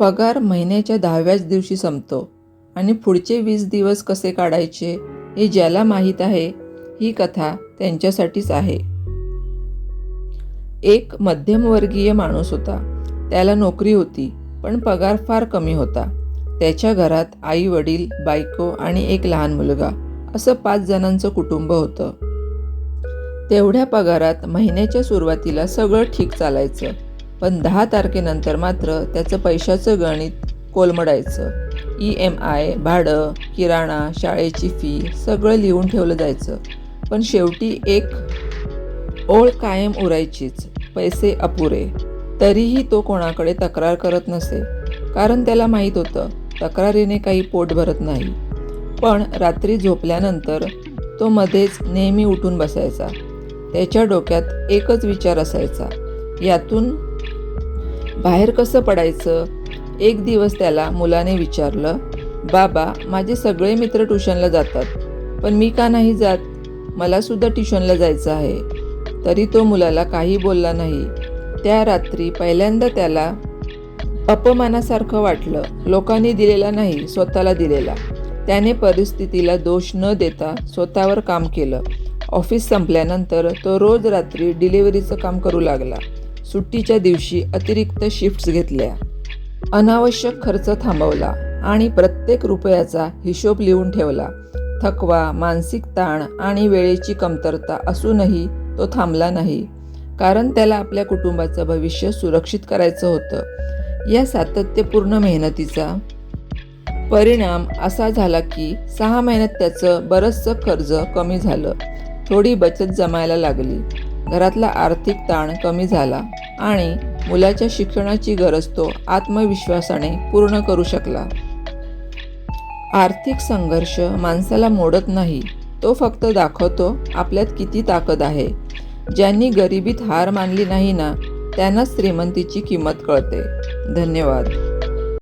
पगार महिन्याच्या दहाव्याच दिवशी संपतो. आणि पुढचे वीस दिवस कसे काढायचे हे ज्याला माहीत आहे ही कथा त्यांच्यासाठीच आहे. एक मध्यमवर्गीय माणूस होता. त्याला नोकरी होती पण पगार फार कमी होता. त्याच्या घरात आई वडील बायको आणि एक लहान मुलगा असं पाच जणांचं कुटुंब होतं. तेवढ्या पगारात महिन्याच्या सुरुवातीला सगळं ठीक चालायचं. पण दहा तारखेनंतर मात्र त्याचं पैशाचं गणित कोलमडायचं. ई एम आय भाडं किराणा शाळेची फी सगळं लिहून ठेवलं जायचं. पण शेवटी एक ओळ कायम उरायचीच पैसे अपुरे. तरीही तो कोणाकडे तक्रार करत नसे. कारण त्याला माहीत होतं तक्रारीने काही पोट भरत नाही. पण रात्री झोपल्यानंतर तो मध्येच नेहमी उठून बसायचा. त्याच्या डोक्यात एकच विचार असायचा. यातून बाहेर कसं पडायचं? एक दिवस त्याला मुलाने विचारलं बाबा माझे सगळे मित्र ट्युशनला जातात पण मी का नाही जात? मलासुद्धा ट्युशनला जायचं आहे. तरी तो मुलाला काही बोलला नाही. त्या रात्री पहिल्यांदा त्याला अपमानासारखं वाटलं. लोकांनी दिलेला नाही स्वतःला दिलेला. त्याने परिस्थितीला दोष न देता स्वतःवर काम केलं. ऑफिस संपल्यानंतर तो रोज रात्री डिलिव्हरीचं काम करू लागला. सुट्टीच्या दिवशी अतिरिक्त शिफ्ट्स घेतल्या. अनावश्यक खर्च थांबवला आणि प्रत्येक रुपयाचा हिशोब लिहून ठेवला. थकवा मानसिक ताण आणि वेळेची कमतरता असूनही तो थांबला नाही. कारण त्याला आपल्या कुटुंबाचं भविष्य सुरक्षित करायचं होतं. या सातत्यपूर्ण मेहनतीचा परिणाम असा झाला की सहा महिन्यात त्याचं बरंचसं कर्ज कमी झालं. थोडी बचत जमायला लागली. घरातला आर्थिक ताण कमी झाला आणि मुलाच्या शिक्षणाची गरज तो आत्मविश्वासाने पूर्ण करू शकला. आर्थिक संघर्ष माणसाला मोडत नाही तो फक्त दाखवतो आपल्यात किती ताकद आहे. ज्यांनी गरिबीत हार मानली नाही ना त्यांना श्रीमंतीची किंमत कळते. धन्यवाद.